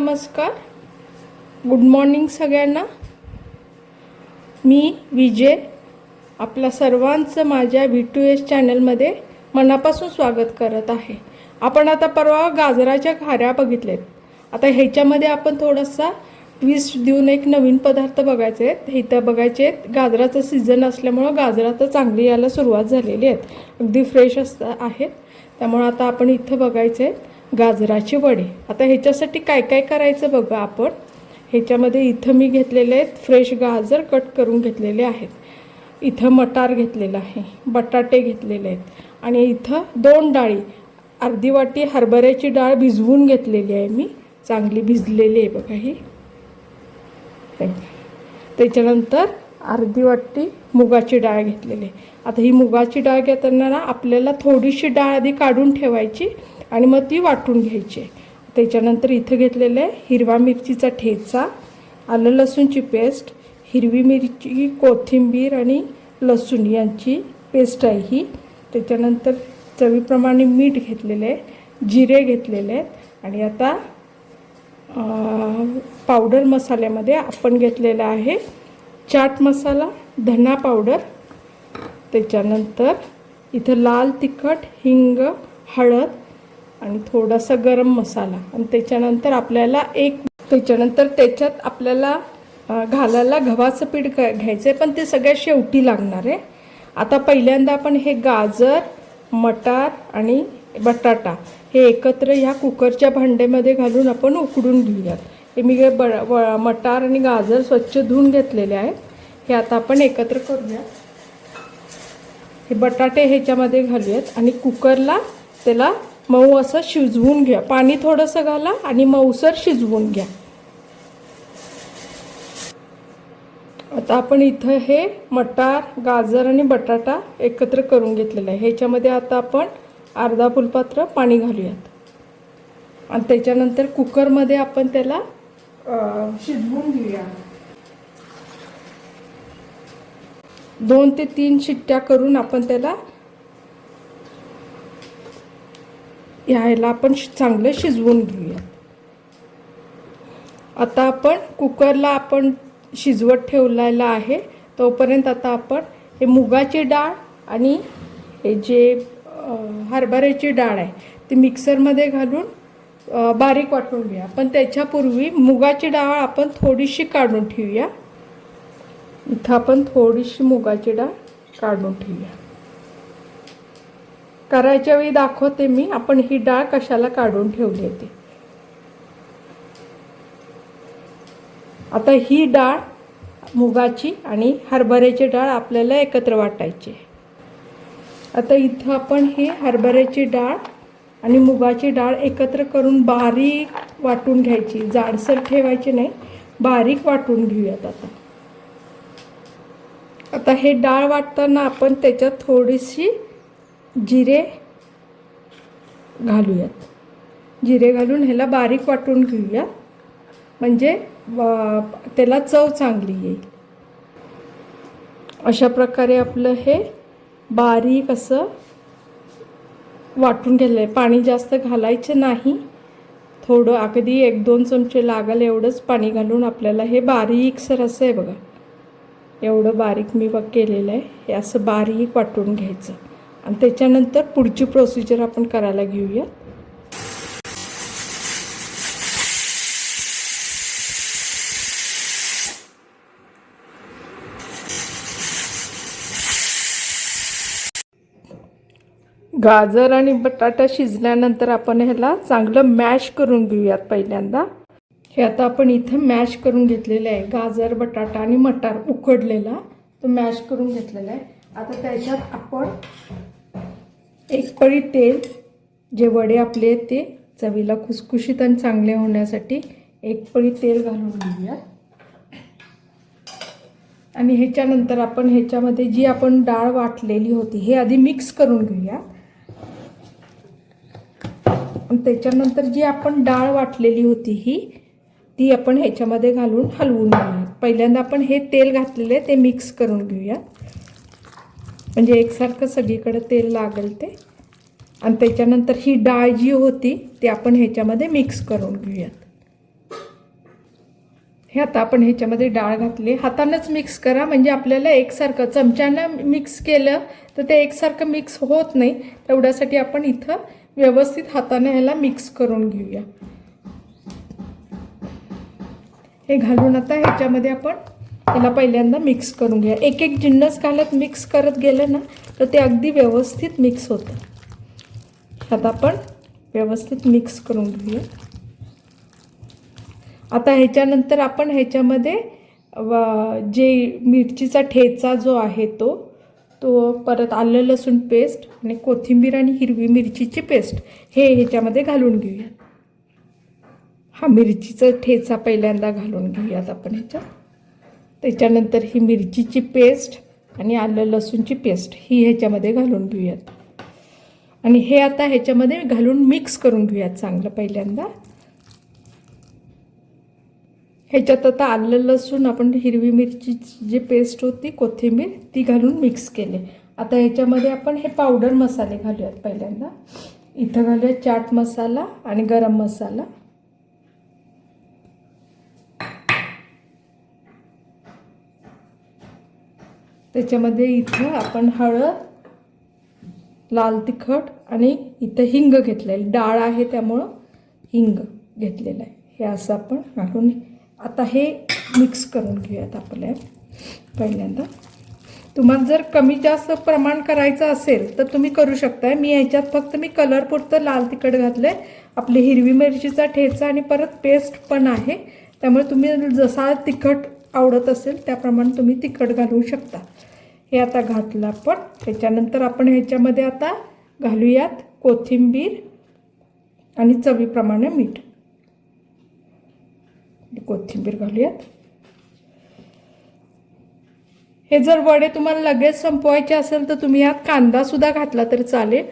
नमस्कार. Good morning सगळ्यांना. मी विजय आपल्या सर्वांचं माझ्या व्ही टू एस चॅनलमध्ये मनापासून स्वागत करत आहे. आपण आता परवा गाजराच्या खाऱ्या बघितलेत आता ह्याच्यामध्ये आपण थोडासा ट्विस्ट देऊन एक नवीन पदार्थ बघायचे आहेत. इथं बघायचे आहेत. गाजराचं सीझन असल्यामुळं गाजरा तर चांगली यायला सुरुवात झालेली आहेत. अगदी फ्रेश असता आहेत. त्यामुळं आता आपण इथं बघायचे आहेत गाजराचे वडे. आता ह्याच्यासाठी काय काय करायचं बघा आपण? ह्याच्यामध्ये इथं मी घेतलेले आहेत फ्रेश गाजर कट करून घेतलेले आहेत. इथं मटार घेतलेलं आहे बटाटे घेतलेले आहेत आणि इथं दोन डाळी. अर्धी वाटी हरभऱ्याची डाळ भिजवून घेतलेली आहे मी. चांगली भिजलेली आहे बघा ही. त्याच्यानंतर अर्धी वाटी मुगाची डाळ घेतलेली आहे. आता ही मुगाची डाळ घेताना ना आपल्याला थोडीशी डाळ आधी काढून ठेवायची. आणि मग ती वाटून घ्यायची. त्याच्यानंतर इथं घेतलेलं आहे हिरवा मिरचीचा ठेचा आलं लसूणची पेस्ट हिरवी मिरची कोथिंबीर आणि लसूण यांची पेस्ट आहे ही. त्याच्यानंतर चवीप्रमाणे मीठ घेतलेलं आहे जिरे घेतलेले आहेत आणि आता पावडर मसाल्यामध्ये आपण घेतलेला आहे चाट मसाला धना पावडर. त्याच्यानंतर इथं लाल तिखट हिंग हळद आणि थोडासा गरम मसाला. आणि त्याच्यानंतर आपल्याला एक त्याच्यानंतर त्याच्यात आपल्याला घालायला गव्हाचं पीठ घ्यायचं आहे पण ते सगळ्यात शेवटी लागणार आहे. आता पहिल्यांदा आपण हे गाजर मटार आणि बटाटा हे एकत्र ह्या कुकरच्या भांड्यामध्ये घालून आपण उकडून घेऊयात. हे मी ब व- मटार आणि गाजर स्वच्छ धुवून घेतलेले आहेत. हे आता आपण एकत्र करूया हे बटाटे ह्याच्यामध्ये घालूयात आणि कुकरला त्याला मऊ असं शिजवून घ्या. पाणी थोडंसं घाला आणि मऊसर शिजवून घ्या. आता आपण इथं हे मटार गाजर आणि बटाटा एकत्र करून घेतलेलं आहे. ह्याच्यामध्ये आता आपण अर्धा फुलपात्र पाणी घालूयात. आणि त्याच्यानंतर कुकरमध्ये आपण त्याला शिजवून घेऊया दोन ते तीन शिट्ट्या करून आपण त्याला ह्याला आपण शि- चांगलं शिजवून घेऊया. आता आपण कुकरला आपण शिजवत ठेवलेला आहे. तोपर्यंत आता आपण हे मुगाची डाळ आणि हे जे हरभऱ्याची डाळ आहे ती मिक्सरमध्ये घालून बारीक वाटून घेऊया. पण त्याच्यापूर्वी मुगाची डाळ आपण थोडीशी काढून ठेवूया. इथं आपण थोडीशी मुगाची डाळ काढून ठेवूया. करायच्या वेळी दाखवते मी. आपण ही डाळ कशाला काढून ठेवली होती? आता ही डाळ मुगाची आणि हरभऱ्याची डाळ आपल्याला एकत्र वाटायची आता इथं आपण ही हरभऱ्याची डाळ आणि मुगाची डाळ एकत्र करून बारीक वाटून घ्यायची. जाडसर ठेवायची नाही. बारीक वाटून घेऊयात आता. आता हे डाळ वाटताना आपण त्याच्यात थोडीशी जिरे घालूयात. जिरे घालून ह्याला बारीक वाटून घेऊया. म्हणजे त्याला चव चांगली येईल. अशा प्रकारे आपलं हे बारीक असं वाटून घ्यायलं आहे पाणी जास्त घालायचं नाही. थोडं अगदी एक दोन चमचे लागेल एवढंच पाणी घालून आपल्याला हे बारीकसर असं आहे बघा. एवढं बारीक मी बघ केलेलं आहे. हे असं बारीक वाटून घ्यायचं. आणि त्याच्यानंतर पुढची प्रोसिजर आपण करायला घेऊया. गाजर आणि बटाटा शिजल्यानंतर आपण ह्याला चांगलं मॅश करून घेऊयात पहिल्यांदा. हे आता आपण इथे मॅश करून घेतलेलं आहे. गाजर बटाटा आणि मटार उकडलेला. तो मॅश करून घेतलेला आहे. आता त्याच्यात आपण एक पळी तेल जे वडे आपले आहेत ते चवीला खुसखुशीत आणि चांगले होण्यासाठी एक पळी तेल घालून घेऊया. आणि ह्याच्यानंतर आपण ह्याच्यामध्ये जी आपण डाळ वाटलेली होती हे आधी मिक्स करून घेऊया. त्याच्यानंतर जी आपण डाळ वाटलेली होती ही ती आपण ह्याच्यामध्ये घालून हलवून घेऊया पहिल्यांदा आपण हे तेल घातलेले ते मिक्स करून घेऊया म्हणजे एकसारखं सगळीकडे तेल लागेल ते. आणि त्याच्यानंतर ही डाळ जी होती ती आपण ह्याच्यामध्ये मिक्स करून घेऊयात. हे आता आपण ह्याच्यामध्ये डाळ घातली. हातानंच मिक्स करा म्हणजे आपल्याला एकसारखं चमच्यानं मिक्स केलं तर ते एकसारखं मिक्स होत नाही. तेवढ्यासाठी आपण इथं व्यवस्थित हाताने ह्याला मिक्स करून घेऊया. हे घालून आता ह्याच्यामध्ये आपण त्याला पहिल्यांदा मिक्स करून घ्या. एक एक जिन्नस घालत मिक्स करत गेलं ना तर ते अगदी व्यवस्थित मिक्स होतं. आता आपण व्यवस्थित मिक्स करून घेऊया. आता ह्याच्यानंतर आपण ह्याच्यामध्ये व- जे मिरचीचा ठेचा जो आहे तो तो परत आलं लसूण पेस्ट आणि कोथिंबीर आणि हिरवी मिरचीची पेस्ट हे ह्याच्यामध्ये घालून घेऊया. हा मिरचीचा ठेचा पहिल्यांदा घालून घेऊयात आपण ह्याच्यात. त्याच्यानंतर ही मिरचीची पेस्ट आणि आलं लसूणची पेस्ट ही ह्याच्यामध्ये घालून घेऊयात. आणि हे आता ह्याच्यामध्ये घालून मिक्स करून घेऊयात चांगलं पहिल्यांदा. ह्याच्यात आता आलं लसूण आपण हिरवी मिरचीची जी पेस्ट होती कोथिंबीर ती घालून मिक्स केले. आता ह्याच्यामध्ये आपण हे पावडर मसाले घालूयात पहिल्यांदा. इथं घालूया चाट मसाला आणि गरम मसाला. त्याच्यामध्ये इथं आपण हळद लाल तिखट आणि इथं हिंग घेतलेलं डाळ आहे त्यामुळं हिंग घेतलेलं आहे. हे असं आपण घालून आता हे मिक्स करून घेऊयात आपल्या. पहिल्यांदा. तुम्हाला जर कमी जास्त प्रमाण करायचं असेल तर तुम्ही करू शकताय. मी याच्यात फक्त मी कलर पुरतं लाल तिखट घातलं आहे आपली हिरवी मिरचीचा ठेचा आणि परत पेस्ट पण आहे. त्यामुळे तुम्ही जसा तिखट आवडत असेल त्याप्रमाणे तुम्ही तिखट घालू शकता. हे आता घातलं आपण. त्याच्यानंतर आपण ह्याच्यामध्ये आता घालूयात कोथिंबीर आणि चवीप्रमाणे मीठ. कोथिंबीर घालूयात. हे जर वडे तुम्हाला लगेच संपवायचे असेल तर तुम्ही यात कांदासुद्धा घातला तरी चालेल.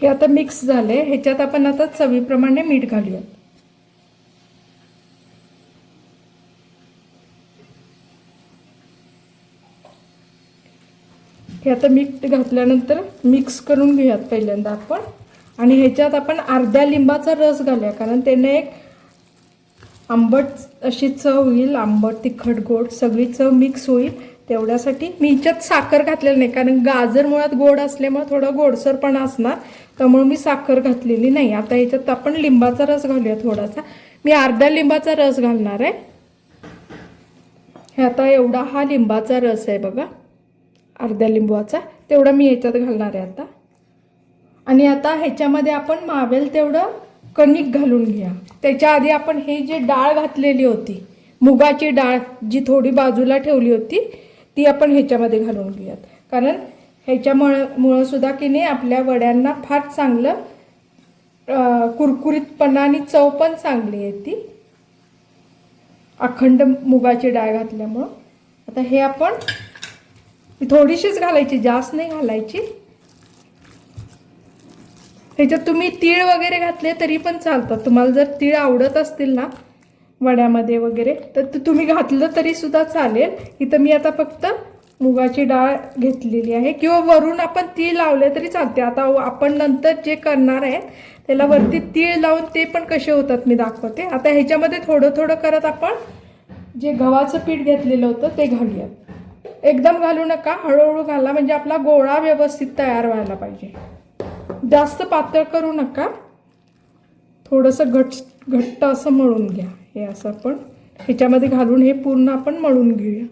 हे आता मिक्स झालं आहे ह्याच्यात आपण आता चवीप्रमाणे मीठ घालूयात. हे आता मीठ घातल्यानंतर मिक्स करून घेऊयात पहिल्यांदा आपण. आणि ह्याच्यात आपण अर्ध्या लिंबाचा रस घालूया कारण त्याने एक आंबट अशी चव येईल आंबट तिखट गोड सगळी चव मिक्स होईल. तेवढ्यासाठी मी ह्याच्यात साखर घातलेली नाही कारण गाजर मुळात गोड असल्यामुळे थोडं गोडसरपणा असणार त्यामुळे मी साखर घातलेली नाही. आता ह्याच्यात आपण लिंबाचा रस घालूया थोडासा. मी अर्ध्या लिंबाचा रस घालणार आहे. हे आता एवढा हा लिंबाचा रस आहे बघा. अर्ध्या लिंबूचा तेवढा मी याच्यात घालणार आहे आता. आणि आता ह्याच्यामध्ये आपण मावेल तेवढं कणिक घालून घ्या. त्याच्या आधी आपण हे जे डाळ घातलेली होती मुगाची डाळ जी थोडी बाजूला ठेवली होती ती आपण ह्याच्यामध्ये घालून घेऊयात. कारण ह्याच्यामुळं मुळंसुद्धा की नाही आपल्या वड्यांना फार चांगलं कुरकुरीतपणा आणि चव पण चांगली येते. अखंड मुगाची डाळ घातल्यामुळं. आता हे आपण थोडीशीच घालायची जास्त नाही घालायची. ह्याच्यात तुम्ही तीळ वगैरे घातले तरी पण चालतात तुम्हाला जर तीळ आवडत असतील ना वड्यामध्ये वगैरे तर ते तुम्ही घातलं तरी सुद्धा चालेल. इथं मी आता फक्त मुगाची डाळ घेतलेली आहे. किंवा वरून आपण तीळ लावले तरी चालते. आता आपण नंतर जे करणार आहेत त्याला वरती तीळ लावून ते पण कसे होतात मी दाखवते. आता ह्याच्यामध्ये थोडं थोडं करत आपण जे गव्हाचं पीठ घेतलेलं होतं ते घालूयात. एकदम घालू नका हळूहळू घाला म्हणजे आपला गोळा व्यवस्थित तयार व्हायला पाहिजे. जास्त पातळ करू नका. थोडंसं घट घट्ट असं मळून घ्या. हे असं आपण ह्याच्यामध्ये घालून हे पूर्ण आपण मळून घेऊया.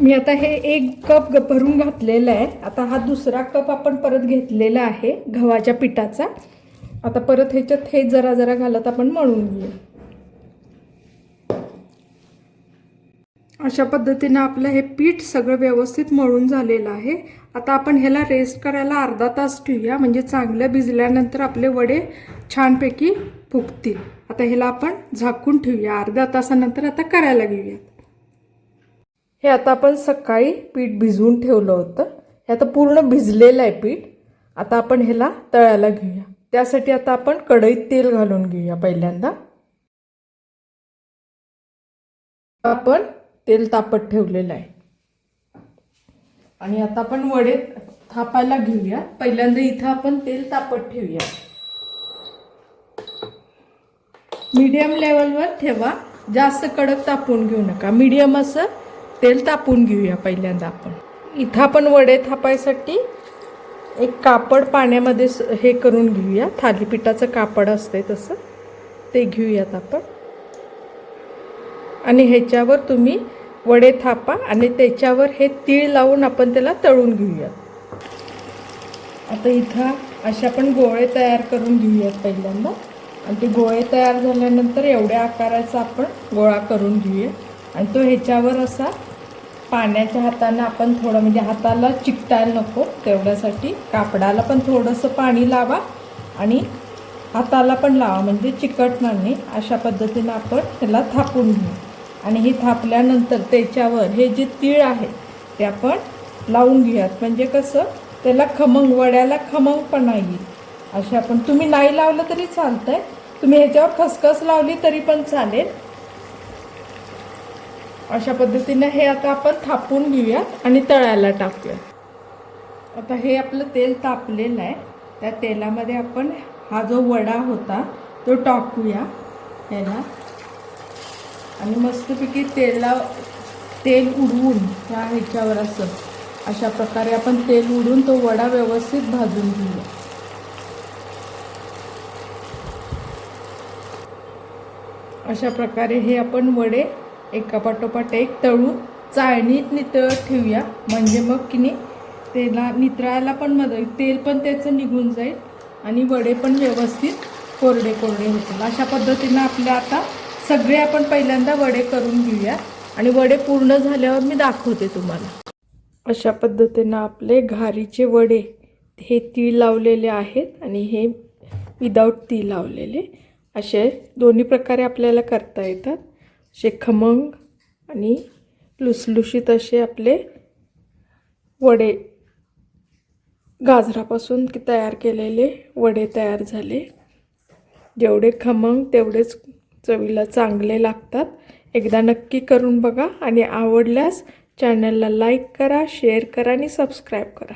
मी आता हे एक कप ग- भरून घातलेलं आहे. आता हा दुसरा कप आपण परत घेतलेला आहे गव्हाच्या पिठाचा. आता परत ह्याच्यात हे जरा जरा घालत आपण मळून घेऊया. अशा पद्धतीनं आपलं हे पीठ सगळं व्यवस्थित मळून झालेलं आहे. आता आपण ह्याला रेस्ट करायला अर्धा तास ठेवूया. म्हणजे चांगलं भिजल्यानंतर आपले वडे छानपैकी फुगतील. आता ह्याला आपण झाकून ठेवूया. अर्ध्या तासानंतर आता करायला घेऊयात. हे आता आपण सकाळी पीठ भिजवून ठेवलं होतं. हे आता पूर्ण भिजलेलं आहे पीठ. आता आपण ह्याला तळायला घेऊया. त्यासाठी आता आपण कढईत तेल घालून घेऊया पहिल्यांदा. आपण तेल तापत ठेवलेलं आहे. आणि आता आपण वडे थापायला घेऊया. पहिल्यांदा इथं आपण तेल तापत ठेवूया. मीडियम लेवलवर ठेवा. जास्त कडक तापून घेऊ नका. मीडियम असं तेल तापून घेऊया पहिल्यांदा आपण. इथं आपण वडे थापायसाठी एक कापड पाण्यामध्ये हे करून घेऊया. थालीपीठाचं कापड असते तसं. ते घेऊयात आपण. आणि ह्याच्यावर तुम्ही वडे थापा आणि त्याच्यावर हे तीळ लावून आपण त्याला तळून घेऊयात. आता इथं अशा आपण गोळे तयार करून घेऊयात पहिल्यांदा. आणि ते गोळे तयार झाल्यानंतर एवढ्या आकाराचा आपण गोळा करून घेऊया. आणि तो ह्याच्यावर असा पाण्याच्या हातानं आपण थोडं म्हणजे हाताला चिकटायला नको तेवढ्यासाठी. कापडाला पण थोडंसं पाणी लावा आणि हाताला पण लावा म्हणजे चिकटणार नाही. अशा पद्धतीनं आपण त्याला थापून घेऊ. आणि हे थापल्यानंतर त्याच्यावर हे जे तीळ आहे ते आपण लावून घेऊयात. म्हणजे कसं? त्याला खमंग वड्याला खमंगपणा येईल. अशा आपण तुम्ही नाही लावलं तरी चालतंय. तुम्ही ह्याच्यावर खसखस लावली तरी पण चालेल. अशा पद्धतीने हे आता आपण थापून घेऊयात आणि तळायला टाकूयात. आता हे आपलं तेल तापलेलं आहे. त्या तेलामध्ये आपण हा जो वडा होता तो टाकूया. ह्याला. आणि मस्तपैकी तेला तेल उडवून ह्या ह्याच्यावर असं अशा प्रकारे आपण तेल उडून तो वडा व्यवस्थित भाजून घेऊया. अशा प्रकारे हे आपण वडे एकापाठोपाठ एक तळून चाळणीत नितळत ठेवूया. म्हणजे मग की नाही तेला नितळायला पण मदत तेल पण त्याचं निघून जाईल आणि वडे पण व्यवस्थित कोरडे कोरडे होतील. अशा पद्धतीनं आपल्या आता सगळे आपण पहिल्यांदा वडे करून घेऊया. आणि वडे पूर्ण झाल्यावर मी दाखवते तुम्हाला. अशा पद्धतीनं आपले घारीचे वडे हे तीळ लावलेले आहेत आणि हे विदाऊट तीळ लावलेले. असे दोन्ही प्रकारे आपल्याला करता येतात. असे खमंग आणि लुसलुशीत असे आपले वडे गाजरापासून तयार केलेले वडे तयार झाले. जेवढे खमंग तेवढेच चवीला चांगले लागतात. एकदा नक्की करून बघा आणि आवडल्यास चॅनलला लाईक करा शेअर करा आणि सबस्क्राईब करा.